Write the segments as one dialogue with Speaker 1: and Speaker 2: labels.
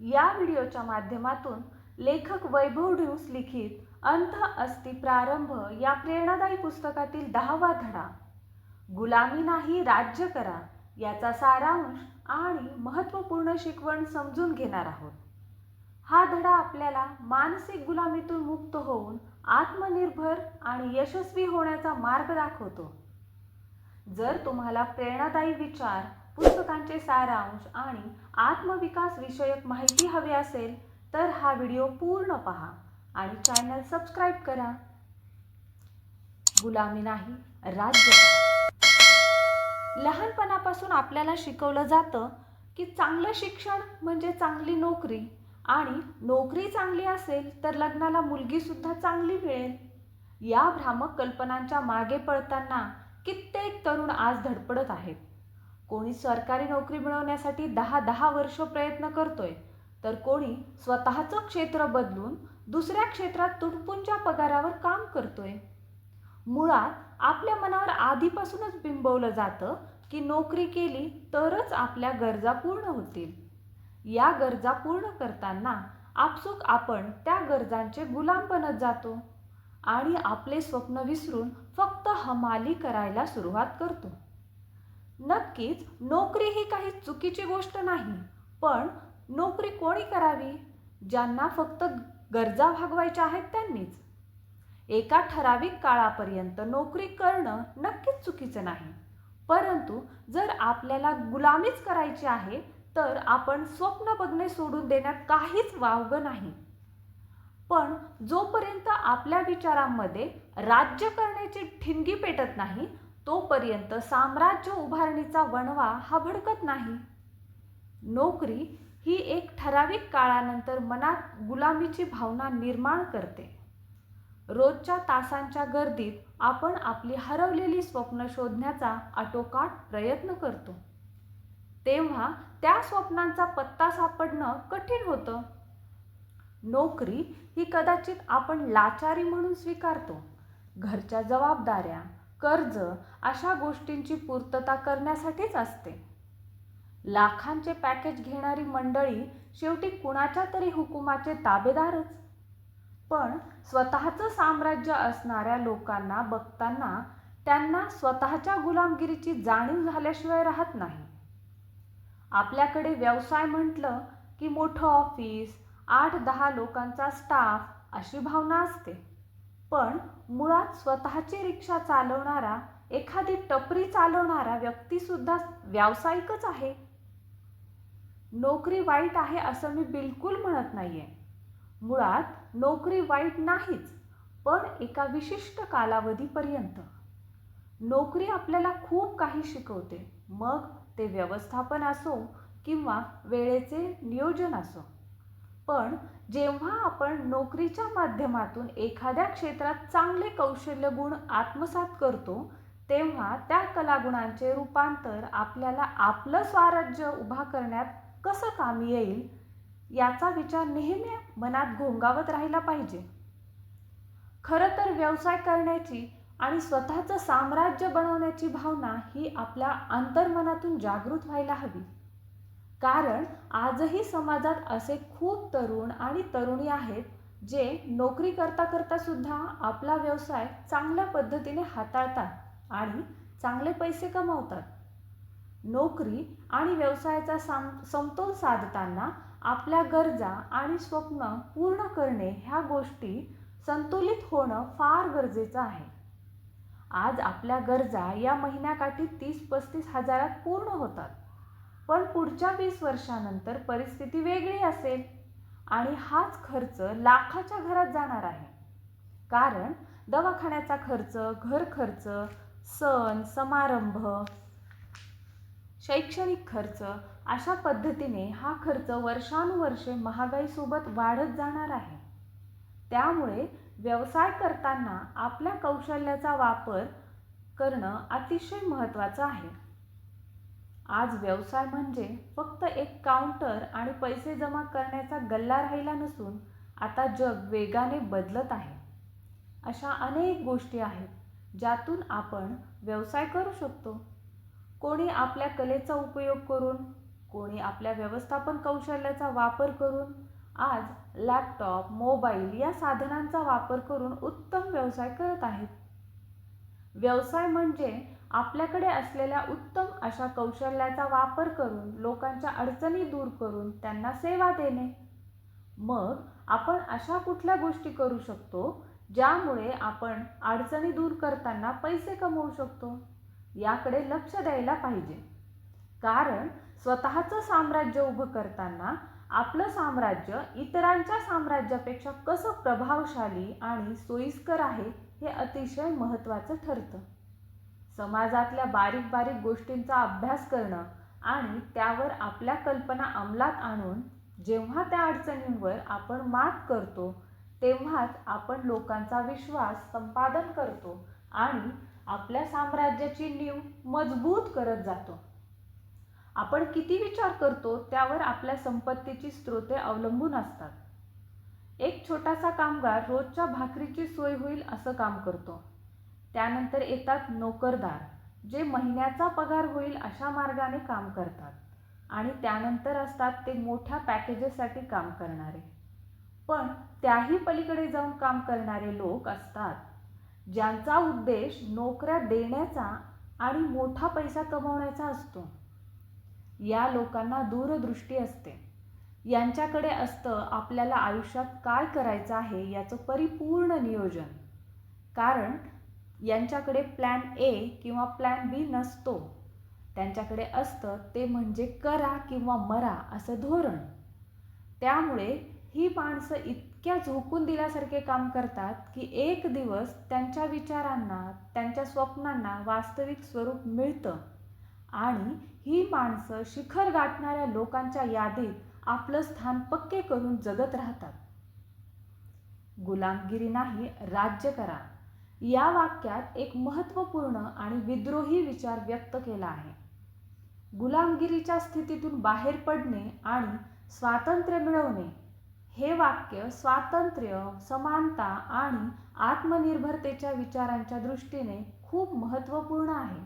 Speaker 1: या व्हिडिओच्या माध्यमातून लेखक वैभव ड्यूस लिखित अंत अस्ति प्रारंभ या प्रेरणादायी पुस्तकातील दहावा धडा. गुलामी नाही राज्य करा याचा सारांश आणि महत्त्वपूर्ण शिकवण समजून घेणार आहोत. हा धडा आपल्याला मानसिक गुलामीतून मुक्त होऊन आत्मनिर्भर आणि यशस्वी होण्याचा मार्ग दाखवतो. जर तुम्हाला प्रेरणादायी विचार पुस्तकांचे सारांश आणि आत्मविकास विषयक माहिती हवी असेल तर हा व्हिडिओ पूर्ण पहा आणि चॅनल सबस्क्राईब करा. गुलामी नाही राज्य लहानपणापासून आपल्याला शिकवलं जातं की चांगलं शिक्षण म्हणजे चांगली नोकरी आणि नोकरी चांगली असेल तर लग्नाला मुलगीसुद्धा चांगली मिळेल. या भ्रामक कल्पनांच्या मागे पळताना कित्येक तरुण आज धडपडत आहेत. कोणी सरकारी नोकरी मिळवण्यासाठी दहा दहा वर्ष प्रयत्न करतोय तर कोणी स्वतःचं क्षेत्र बदलून दुसऱ्या क्षेत्रात तुटपुंच्या पगारावर काम करतोय. मुळात आपल्या मनावर आधीपासूनच बिंबवलं जातं की नोकरी केली तरच आपल्या गरजा पूर्ण होतील. या गरजा पूर्ण करताना आपसुक आपण त्या गरजांचे गुलाम बनत जातो आणि आपले स्वप्न विसरून फक्त हमाली करायला सुरुवात करतो. नक्कीच नोकरी ही काही चुकीची गोष्ट नाही पण नोकरी कोणी करावी? ज्यांना फक्त गरजा भागवायच्या आहेत त्यांनीच. एका ठराविक काळापर्यंत नोकरी करणं नक्कीच चुकीचं नाही. परंतु जर आपल्याला गुलामीच करायची आहे तर आपण स्वप्न बघणे सोडून देण्यात काहीच वावगं नाही. पण जोपर्यंत आपल्या विचारांमध्ये राज्य करण्याची ठिणगी पेटत नाही तोपर्यंत साम्राज्य उभारणीचा वणवा हा भडकत नाही. नोकरी ही एक ठराविक काळानंतर मनात गुलामीची भावना निर्माण करते. रोजच्या तासांच्या गर्दीत आपण आपली हरवलेली स्वप्न शोधण्याचा आटोकाट प्रयत्न करतो. तेव्हा त्या स्वप्नांचा पत्ता सापडणं कठीण होतं. नोकरी ही कदाचित आपण लाचारी म्हणून स्वीकारतो. घरच्या जबाबदाऱ्या कर्ज अशा गोष्टींची पूर्तता करण्यासाठीच असते. लाखांचे पॅकेज घेणारी मंडळी शेवटी कुणाच्या तरी हुकुमाचे ताबेदारच. पण स्वतःचं साम्राज्य असणाऱ्या लोकांना बघताना त्यांना स्वतःच्या गुलामगिरीची जाणीव झाल्याशिवाय राहत नाही. आपल्याकडे व्यवसाय म्हटलं की मोठं ऑफिस आठ दहा लोकांचा स्टाफ अशी भावना असते. पण मुळात स्वतःची रिक्षा चालवणारा एखादी टपरी चालवणारा व्यक्तीसुद्धा व्यावसायिकच आहे. नोकरी वाईट आहे असं मी बिलकुल म्हणत नाही आहे मुळात नोकरी वाईट नाहीच पण एका विशिष्ट कालावधीपर्यंत. नोकरी आपल्याला खूप काही शिकवते. मग ते व्यवस्थापन असो किंवा वेळेचे नियोजन असो. पण जेव्हा आपण नोकरीच्या माध्यमातून एखाद्या क्षेत्रात चांगले कौशल्य गुण आत्मसात करतो तेव्हा त्या कलागुणांचे रूपांतर आपल्याला आपलं स्वराज्य उभा करण्यात कसं कामी येईल याचा विचार नेहमी मनात घोंगावत राहिला पाहिजे. खरं तर व्यवसाय करण्याची आणि स्वतःचं साम्राज्य बनवण्याची भावना ही आपल्या अंतर्मनातून जागृत व्हायला हवी. कारण आजही समाजात असे खूप तरुण आणि तरुणी आहेत जे नोकरी करता करता सुद्धा आपला व्यवसाय चांगल्या पद्धतीने हाताळतात आणि चांगले पैसे कमावतात. नोकरी आणि व्यवसायाचा साम समतोल साधताना आपल्या गरजा आणि स्वप्न पूर्ण करणे ह्या गोष्टी संतुलित होणं फार गरजेचं आहे. आज आपल्या गरजा या महिन्याकाठी तीस पस्तीस हजारात पूर्ण होतात. पण पुढच्या वीस वर्षानंतर परिस्थिती वेगळी असेल. आणि हाच खर्च लाखाच्या घरात जाणार आहे. कारण दवाखान्याचा खर्च घर खर्च सण समारंभ शैक्षणिक खर्च अशा पद्धतीने हा खर्च वर्षानुवर्षे महागाईसोबत वाढत जाणार आहे. त्यामुळे व्यवसाय करताना आपल्या कौशल्याचा वापर करणं अतिशय महत्त्वाचं आहे. आज व्यवसाय म्हणजे फक्त एक काउंटर आणि पैसे जमा करण्याचा गल्ला राहिला नसून आता जग वेगाने बदलत आहे. अशा अनेक गोष्टी आहेत ज्यातून आपण व्यवसाय करू शकतो. कोणी आपल्या कलेचा उपयोग करून कोणी आपल्या व्यवस्थापन कौशल्याचा वापर करून आज लॅपटॉप मोबाईल या साधनांचा वापर करून उत्तम व्यवसाय करत आहेत. व्यवसाय म्हणजे आपल्याकडे असलेल्या उत्तम अशा कौशल्याचा वापर करून लोकांच्या अडचणी दूर करून त्यांना सेवा देणे. मग आपण अशा कुठल्या गोष्टी करू शकतो ज्यामुळे आपण अडचणी दूर करताना पैसे कमवू शकतो? याकडे लक्ष द्यायला पाहिजे. कारण स्वतःचं साम्राज्य उभं करताना आपलं साम्राज्य इतरांच्या साम्राज्यापेक्षा कसं प्रभावशाली आणि सोयीस्कर आहे हे अतिशय महत्त्वाचं ठरतं. समाजातल्या बारीक बारीक गोष्टींचा अभ्यास करणं आणि त्यावर आपल्या कल्पना अंमलात आणून जेव्हा त्या अडचणींवर आपण मात करतो तेव्हाच आपण लोकांचा विश्वास संपादन करतो आणि आपल्या साम्राज्याची नीव मजबूत करत जातो. आपण किती विचार करतो त्यावर आपल्या संपत्तीची स्रोते अवलंबून असतात. एक छोटासा कामगार रोजच्या भाकरीची सोय होईल असं काम करतो. त्यानंतर येतात नोकरदार जे महिन्याचा पगार होईल अशा मार्गाने काम करतात आणि त्यानंतर असतात ते मोठ्या पॅकेजेससाठी काम करणारे. पण त्याही पलीकडे जाऊन काम करणारे लोक असतात ज्यांचा उद्देश नोकऱ्या देण्याचा आणि मोठा पैसा कमवण्याचा असतो. या लोकांना दूरदृष्टी असते. यांच्याकडे असतं आपल्याला आयुष्यात काय करायचं आहे याचं परिपूर्ण नियोजन. कारण यांच्याकडे प्लॅन ए किंवा प्लॅन बी नसतो. त्यांच्याकडे असतं ते म्हणजे करा किंवा मरा असं धोरण. त्यामुळे ही माणसं इतक्या झोकून दिल्यासारखे काम करतात की एक दिवस त्यांच्या विचारांना त्यांच्या स्वप्नांना वास्तविक स्वरूप मिळतं. आणि ही माणसं शिखर गाठणाऱ्या लोकांच्या यादीत आपलं स्थान पक्के करून जगत राहतात. गुलामगिरी नाही राज्य करा. या वाक्यात एक महत्त्वपूर्ण आणि विद्रोही विचार व्यक्त केला आहे. गुलामगिरीच्या स्थितीतून बाहेर पडणे आणि स्वातंत्र्य मिळवणे हे वाक्य स्वातंत्र्य समानता आणि आत्मनिर्भरतेच्या विचारांच्या दृष्टीने खूप महत्त्वपूर्ण आहे.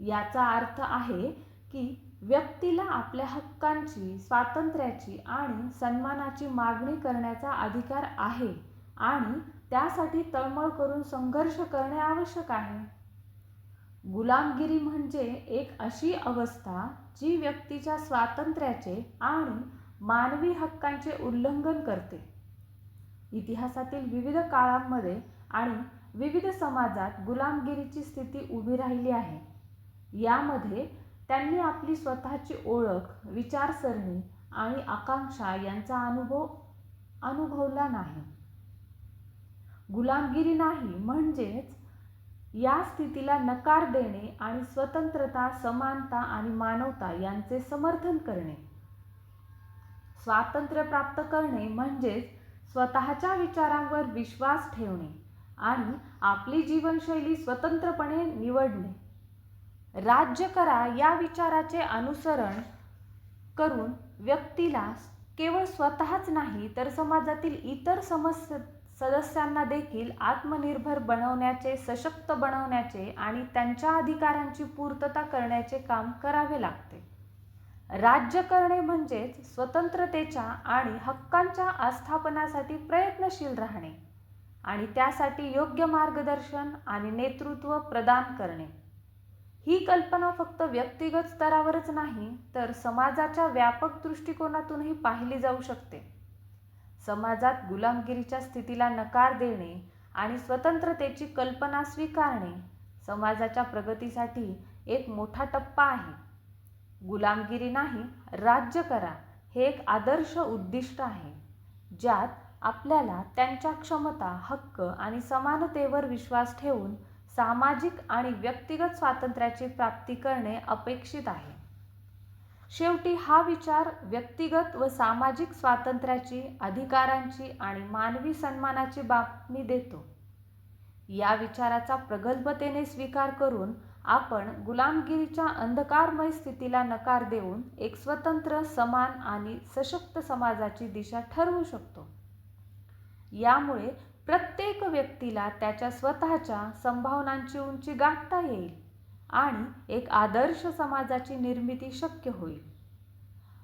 Speaker 1: याचा अर्थ आहे की व्यक्तीला आपल्या हक्कांची स्वातंत्र्याची आणि सन्मानाची मागणी करण्याचा अधिकार आहे आणि त्यासाठी तळमळ करून संघर्ष करणे आवश्यक आहे. गुलामगिरी म्हणजे एक अशी अवस्था जी व्यक्तीच्या स्वातंत्र्याचे आणि मानवी हक्कांचे उल्लंघन करते. इतिहासातील विविध काळांमध्ये आणि विविध समाजात गुलामगिरीची स्थिती उभी राहिली आहे. यामध्ये त्यांनी आपली स्वतःची ओळख विचारसरणी आणि आकांक्षा यांचा अनुभव अनुभवला नाही. गुलामगिरी नाही म्हणजेच या स्थितीला नकार देणे आणि स्वतंत्रता समानता आणि मानवता यांचे समर्थन करणे. स्वातंत्र्य प्राप्त करणे म्हणजेच स्वतःच्या विचारांवर विश्वास ठेवणे आणि आपली जीवनशैली स्वतंत्रपणे निवडणे. राज्य करा या विचाराचे अनुसरण करून व्यक्तीला केवळ स्वतःच नाही तर समाजातील इतर समस्या सदस्यांना देखील आत्मनिर्भर बनवण्याचे सशक्त बनवण्याचे आणि त्यांच्या अधिकारांची पूर्तता करण्याचे काम करावे लागते. राज्य करणे म्हणजेच स्वतंत्रतेच्या आणि हक्कांच्या आस्थापनासाठी प्रयत्नशील राहणे आणि त्यासाठी योग्य मार्गदर्शन आणि नेतृत्व प्रदान करणे. ही कल्पना फक्त व्यक्तिगत स्तरावरच नाही तर समाजाच्या व्यापक दृष्टिकोनातूनही पाहिली जाऊ शकते. समाजात गुलामगिरीच्या स्थितीला नकार देणे आणि स्वतंत्रतेची कल्पना स्वीकारणे समाजाच्या प्रगतीसाठी एक मोठा टप्पा आहे. गुलामगिरी नाही राज्य करा हे एक आदर्श उद्दिष्ट आहे ज्यात आपल्याला त्यांच्या क्षमता हक्क आणि समानतेवर विश्वास ठेवून सामाजिक आणि व्यक्तिगत स्वातंत्र्याची प्राप्ती करणे अपेक्षित आहे. शेवटी हा विचार व्यक्तिगत व सामाजिक स्वातंत्र्याची अधिकारांची आणि मानवी सन्मानाची बातमी देतो. या विचाराचा प्रगल्भतेने स्वीकार करून आपण गुलामगिरीच्या अंधकारमय स्थितीला नकार देऊन एक स्वतंत्र समान आणि सशक्त समाजाची दिशा ठरवू शकतो. यामुळे प्रत्येक व्यक्तीला त्याच्या स्वतःच्या संभावनांची उंची गाठता येईल. आणि एक आदर्श समाजाची निर्मिती शक्य होईल.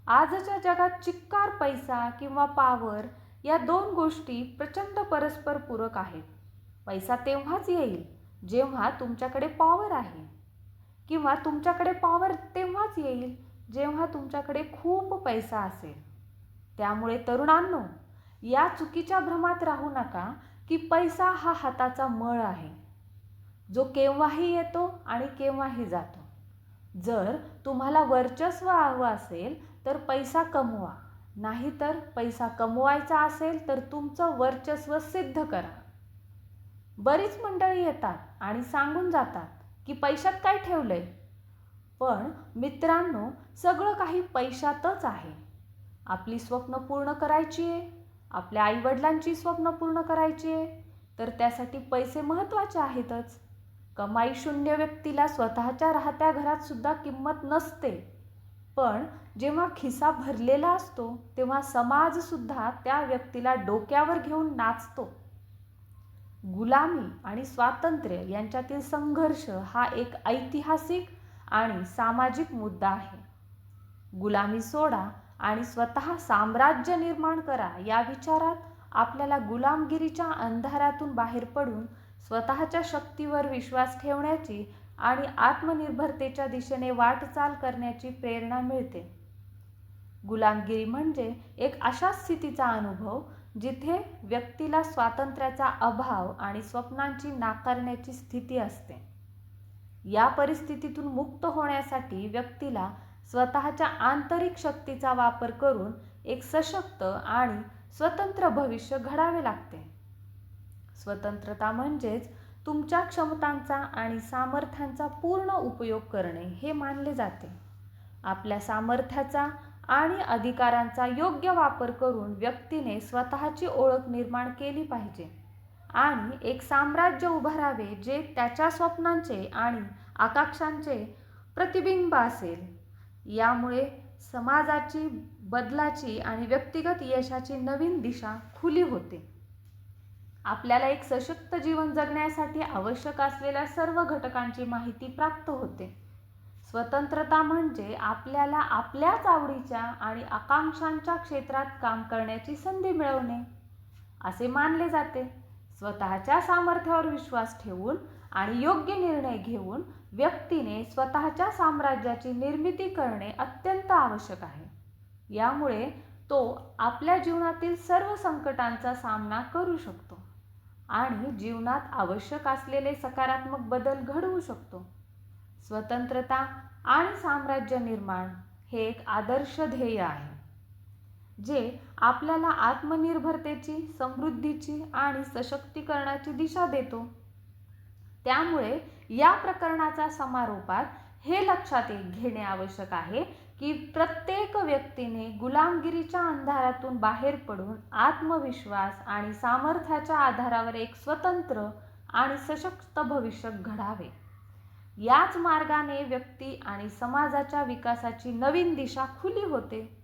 Speaker 1: आजच्या जगात चिक्कार पैसा किंवा पावर या दोन गोष्टी प्रचंड परस्पर पूरक आहेत. पैसा तेव्हाच येईल जेव्हा तुमच्याकडे पॉवर आहे. किंवा तुमच्याकडे पॉवर तेव्हाच येईल जेव्हा तुमच्याकडे खूप पैसा असेल. त्यामुळे तरुणांनो या चुकीच्या भ्रमात राहू नका की पैसा हा हाताचा मळ आहे. जो केव्हाही येतो आणि केव्हाही जातो. जर तुम्हाला वर्चस्व हवं असेल तर पैसा कमवा. नाहीतर पैसा कमवायचा असेल तर तुमचं वर्चस्व सिद्ध करा. बरीच मंडळी येतात आणि सांगून जातात की पैशात काय ठेवलंय. पण मित्रांनो सगळं काही पैशातच आहे. आपली स्वप्न पूर्ण करायची आहे. आपल्या आईवडिलांची स्वप्न पूर्ण करायची आहे. तर त्यासाठी पैसे महत्त्वाचे आहेतच. कमाई शून्य व्यक्तीला स्वतःच्या राहत्या घरात सुद्धा किंमत नसते. पण जेव्हा खिसा भरलेला असतो तेव्हा समाजसुद्धा त्या व्यक्तीला डोक्यावर घेऊन नाचतो. गुलामी आणि स्वातंत्र्य यांच्यातील संघर्ष हा एक ऐतिहासिक आणि सामाजिक मुद्दा आहे. गुलामी सोडा आणि स्वतः साम्राज्य निर्माण करा या विचारात आपल्याला गुलामगिरीच्या अंधारातून बाहेर पडून स्वतःच्या शक्तीवर विश्वास ठेवण्याची आणि आत्मनिर्भरतेच्या दिशेने वाटचाल करण्याची प्रेरणा मिळते. गुलामगिरी म्हणजे एक अशा स्थितीचा अनुभव जिथे व्यक्तीला स्वातंत्र्याचा अभाव आणि स्वप्नांची नाकारण्याची स्थिती असते. या परिस्थितीतून मुक्त होण्यासाठी व्यक्तीला स्वतःच्या आंतरिक शक्तीचा वापर करून एक सशक्त आणि स्वतंत्र भविष्य घडावे लागते. स्वतंत्रता म्हणजेच तुमच्या क्षमतांचा आणि सामर्थ्यांचा पूर्ण उपयोग करणे हे मानले जाते. आपल्या सामर्थ्याचा आणि अधिकारांचा योग्य वापर करून व्यक्तीने स्वतःची ओळख निर्माण केली पाहिजे आणि एक साम्राज्य उभारावे जे त्याच्या स्वप्नांचे आणि आकांक्षांचे प्रतिबिंब असेल. यामुळे समाजाची बदलाची आणि व्यक्तिगत यशाची नवीन दिशा खुली होते. आपल्याला एक सशक्त जीवन जगण्यासाठी आवश्यक असलेल्या सर्व घटकांची माहिती प्राप्त होते. स्वतंत्रता म्हणजे आपल्याला आपल्याच आवडीच्या आणि आकांक्षांच्या क्षेत्रात काम करण्याची संधी मिळवणे असे मानले जाते. स्वतःच्या सामर्थ्यावर विश्वास ठेवून आणि योग्य निर्णय घेऊन व्यक्तीने स्वतःच्या साम्राज्याची निर्मिती करणे अत्यंत आवश्यक आहे. यामुळे तो आपल्या जीवनातील सर्व संकटांचा सामना करू शकतो. आणि जीवनात आवश्यक असलेले सकारात्मक बदल घडवू शकतो. स्वतंत्रता आणि साम्राज्य निर्माण हे एक आदर्श ध्येय आहे जे आपल्याला आत्मनिर्भरतेची समृद्धीची आणि सशक्तीकरणाची दिशा देतो. त्यामुळे या प्रकरणाचा समारोपात हे लक्षात घेणे आवश्यक आहे की प्रत्येक व्यक्तीने गुलामगिरीच्या अंधारातून बाहेर पडून आत्मविश्वास आणि सामर्थ्याच्या आधारावर एक स्वतंत्र आणि सशक्त भविष्य घडावे. याच मार्गाने व्यक्ती आणि समाजाच्या विकासाची नवीन दिशा खुली होते.